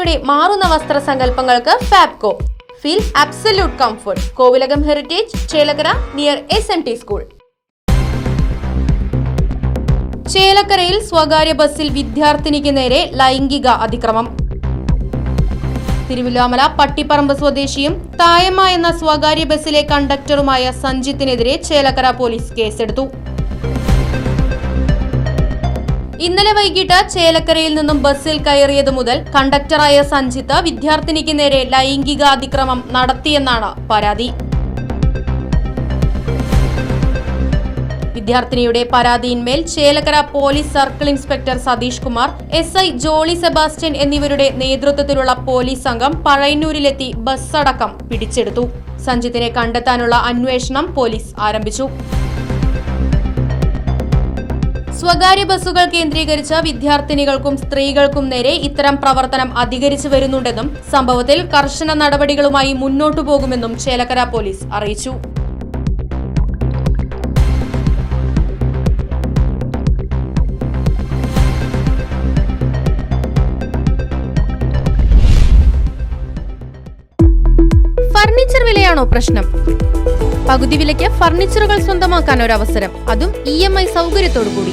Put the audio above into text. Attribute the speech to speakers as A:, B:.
A: തലമുറയുടെ മാറുന്ന വസ്ത്ര സങ്കല്പങ്ങൾക്ക് Fabco. Feel absolute comfort Kovilakam heritage Chelakkara near S M T school ചേലക്കരയിൽ സ്വകാര്യ ബസ്സിൽ വിദ്യാർത്ഥിനിക്ക് നേരെ ലൈംഗിക അതിക്രമം. തിരുവില്ലാമല പട്ടിപ്പറമ്പ് സ്വദേശിയും തായമ്മ എന്ന സ്വകാര്യ ബസ്സിലെ കണ്ടക്ടറുമായ സഞ്ജിത്തിനെതിരെ ചേലക്കര പോലീസ് കേസെടുത്തു. ഇന്നലെ വൈകിട്ട് ചേലക്കരയിൽ നിന്നും ബസ്സിൽ കയറിയത് മുതൽ കണ്ടക്ടറായ സഞ്ജിത്ത് വിദ്യാർത്ഥിനിക്ക് നേരെ ലൈംഗിക അതിക്രമം നടത്തിയെന്നാണ് പരാതി. വിദ്യാർത്ഥിനിയുടെ പരാതിയിന്മേൽ Chelakkara police circle inspector Satheesh Kumar S I Jolly Sebastian എന്നിവരുടെ നേതൃത്വത്തിലുള്ള പോലീസ് സംഘം പഴയന്നൂരിലെത്തി ബസ്സടക്കം പിടിച്ചെടുത്തു. സഞ്ജിത്തിനെ കണ്ടെത്താനുള്ള അന്വേഷണം പോലീസ് ആരംഭിച്ചു. സ്വകാര്യ ബസ്സുകൾ കേന്ദ്രീകരിച്ച് വിദ്യാർത്ഥിനികൾക്കും സ്ത്രീകൾക്കും നേരെ ഇത്തരം പ്രവർത്തനം അധികരിച്ചു വരുന്നുണ്ടെന്നും സംഭവത്തിൽ കർശന നടപടികളുമായി മുന്നോട്ടു പോകുമെന്നും ചേലക്കര പോലീസ് അറിയിച്ചു. ഫർണിച്ചർ വിലയാണോ പ്രശ്നം? പകുതി വിലയ്ക്ക് ഫർണിച്ചറുകൾ സ്വന്തമാക്കാൻ ഒരു അവസരം അതും ഇ എം ഐ സൗകര്യത്തോടു കൂടി